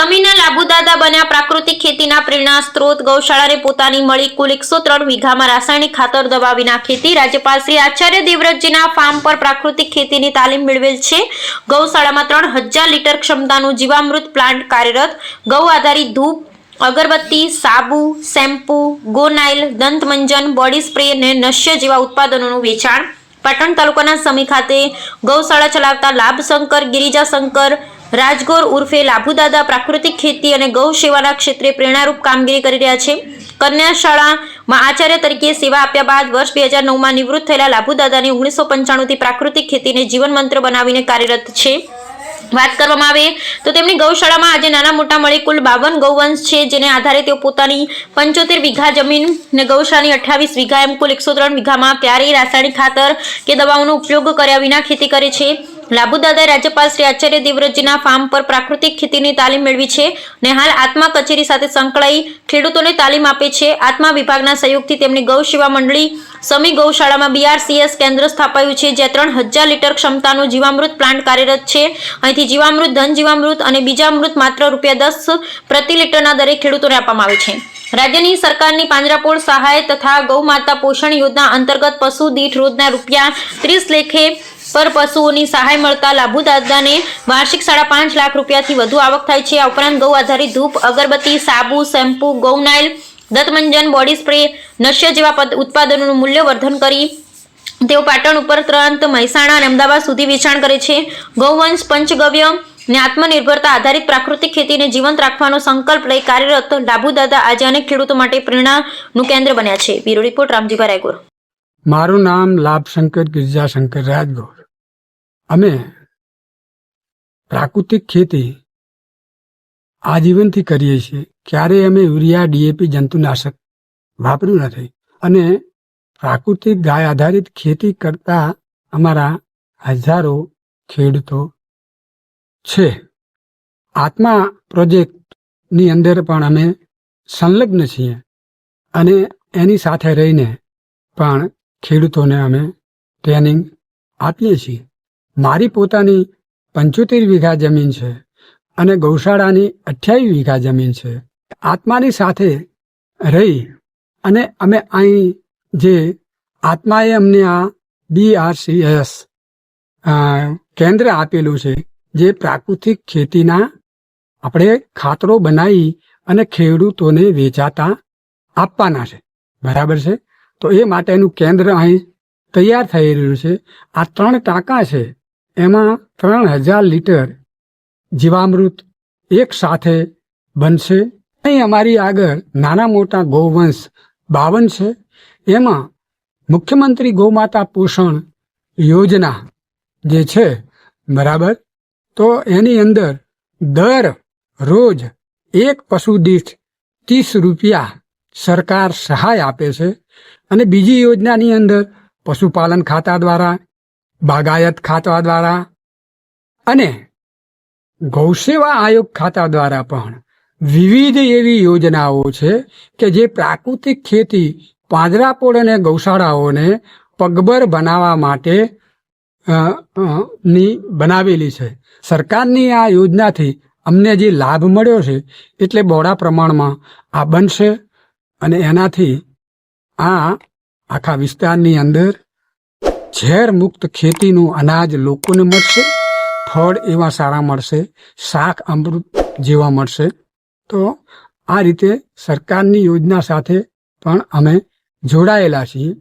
સમીના લાબુદાદા બન્યા પ્રાકૃતિક ખેતીના પ્રેરણા, સ્ત્રોત ગૌશાળાને પોતાની મળી કુલ એકસો ત્રણ વીઘામાં રાસાયણિક ખાતર દવા વિના ખેતી રાજ્યપાલ શ્રી આચાર્ય દેવવ્રતજીના ફાર્મ પર પ્રાકૃતિક ખેતીની તાલીમ મેળવેલ છે. ગૌશાળામાં ત્રણ હજાર લીટર ક્ષમતાનું જીવામૃત પ્લાન્ટ કાર્યરત, ગૌ આધારિત ધૂપ, અગરબત્તી, સાબુ, શેમ્પૂ, ગોનાઇલ, દંતમંજન, બોડી સ્પ્રે અને નશ્ય જેવા ઉત્પાદનોનું વેચાણ. પાટણ તાલુકાના સમી ખાતે ગૌશાળા ચલાવતા લાભશંકર, ગિરિજાશંકર રાજગોર ઉર્ફે લાભુદાદા પ્રાકૃતિક ખેતી અને ગૌ સેવાના ક્ષેત્રે પ્રેરણારૂપ કામગીરી કરી રહ્યા છે. કન્યા શાળામાં આચાર્ય તરીકે સેવા આપ્યા બાદ વર્ષ બે હજાર નવમાં નિવૃત્ત થયેલા લાભુદાદાને ઓગણીસો પંચાણુંથી પ્રાકૃતિક ખેતીને જીવનમંત્ર બનાવીને કાર્યરત છે. વાત કરવામાં આવે તો તેમની ગૌશાળામાં આજે નાના મોટા મળી કુલ બાવન ગૌવંશ છે, જેને આધારે તેઓ પોતાની પંચોતેર વીઘા જમીન ને ગૌશાળાની અઠ્ઠાવીસ વીઘા એમ કુલ એકસો ત્રણ વીઘામાં ક્યારેય રાસાયણિક ખાતર કે દવાઓનો ઉપયોગ કર્યા વિના ખેતી કરે છે. લાભુદાદાએ રાજ્યપાલ શ્રી આચાર્ય દેવવ્રતજીના ફાર્મ પર પ્રાકૃતિક ખેતીની તાલીમ મેળવી છે ને હાલ આત્મા કચેરી સાથે સંકળાઈ ખેડૂતોને તાલીમ આપે છે. આત્મા વિભાગના સહયોગથી તેમની ગૌ સેવા મંડળી સમી ગૌશાળામાં બીઆરસીએસ કેન્દ્ર સ્થાપાયું છે, જ્યાં ત્રણ હજાર લીટર ક્ષમતાનું જીવામૃત પ્લાન્ટ કાર્યરત છે. અહીંથી જીવામૃત, ધન જીવામૃત અને બીજામૃત માત્ર રૂપિયા દસ પ્રતિ લીટરના દરે ખેડૂતોને આપવામાં આવે છે. રાજ્યની સરકારની પાંજરાપોળ સહાય તથા ગૌ માતા પોષણ યોજના અંતર્ગત પશુ દીઠ રોજના રૂપિયા ત્રીસ લેખે પર પશુઓની સહાય મળતા લાભુદાદાને વાર્ષિક સાડા પાંચ લાખ રૂપિયાથી વધુ આવક થાય છે. આ ઉપરાંત ગૌ આધારિત ધૂપ, અગરબત્તી, સાબુ, શેમ્પૂ ગૌનાઇલ દત્તમંજન બોડી સ્પ્રે નશ્ય જેવા પદ- ઉત્પાદનોનું મૂલ્યવર્ધન કરી તેઓ પાટણ ઉપરાંત મહેસાણા અને અમદાવાદ સુધી વેચાણ કરે છે. ગૌવંશ, પંચગવ્ય ને આત્મનિર્ભરતા આધારિત પ્રાકૃતિક ખેતીને જીવંત રાખવાનો સંકલ્પ લઈ કાર્યરત લાભુદાદા આજે અનેક ખેડૂતો માટે પ્રેરણાનું કેન્દ્ર બન્યા છે. Bureau report, Ramjibhai Raygor. મારું નામ લાભશંકર ગિરજાશંકર રાજગોર. અમે પ્રાકૃતિક ખેતી આજીવનથી કરીએ છીએ. ક્યારેય અમે યુરિયા ડીએપી જંતુનાશક વાપર્યું નથી. અને પ્રાકૃતિક ગાય આધારિત ખેતી કરતા અમારા હજારો ખેડૂતો છે. આત્મા પ્રોજેક્ટની અંદર પણ અમે સંલગ્ન છીએ અને એની સાથે રહીને પણ ખેડૂતોને અમે ટ્રેનિંગ આપીએ છીએ. મારી પોતાની પંચોતેર વીઘા જમીન છે અને ગૌશાળાની અઠ્યાવીસ વીઘા જમીન છે. આત્માની સાથે રહી અને અમે અહીં જે આત્માએ અમને આ બીઆરસીએસ કેન્દ્ર આપેલું છે, જે પ્રાકૃતિક ખેતીના આપણે ખાતરો બનાવી અને ખેડૂતોને વેચાતા આપવાના છે. બરાબર છે? તો એ માટેનું કેન્દ્ર અહીં તૈયાર થઈ રહ્યું છે. આ ત્રણ ટાંકા છે. એમાં ત્રણ હજાર લીટર જીવામૃત એક સાથે બનશે. અહીં અમારી આગળ નાના મોટા ગૌવંશ બાવન છે. એમાં મુખ્યમંત્રી ગૌમાતા પોષણ યોજના જે છે, બરાબર? તો એની અંદર દર રોજ એક પશુ દીઠ ત્રીસ રૂપિયા સરકાર સહાય આપે છે. અને બીજી યોજનાની અંદર પશુપાલન ખાતા દ્વારા બાગાયત ખાતા દ્વારા અને ગૌસેવા આયોગ ખાતા દ્વારા પણ વિવિધ એવી યોજનાઓ છે કે જે પ્રાકૃતિક ખેતી પાંજરાપોળ અને ગૌશાળાઓને પગભર બનાવવા માટે ની બનાવેલી છે. સરકારની આ યોજનાથી અમને જે લાભ મળ્યો છે, એટલે બહોળા પ્રમાણમાં આ બનશે અને એનાથી આ આખા વિસ્તારની અંદર ઝેર મુક્ત ખેતીનું અનાજ લોકોને મળશે, ફળ એવા સારા મળશે, શાક, અમૃત જેવા મળશે. તો આ રીતે સરકારની યોજના સાથે પણ અમે જોડાયેલા છીએ.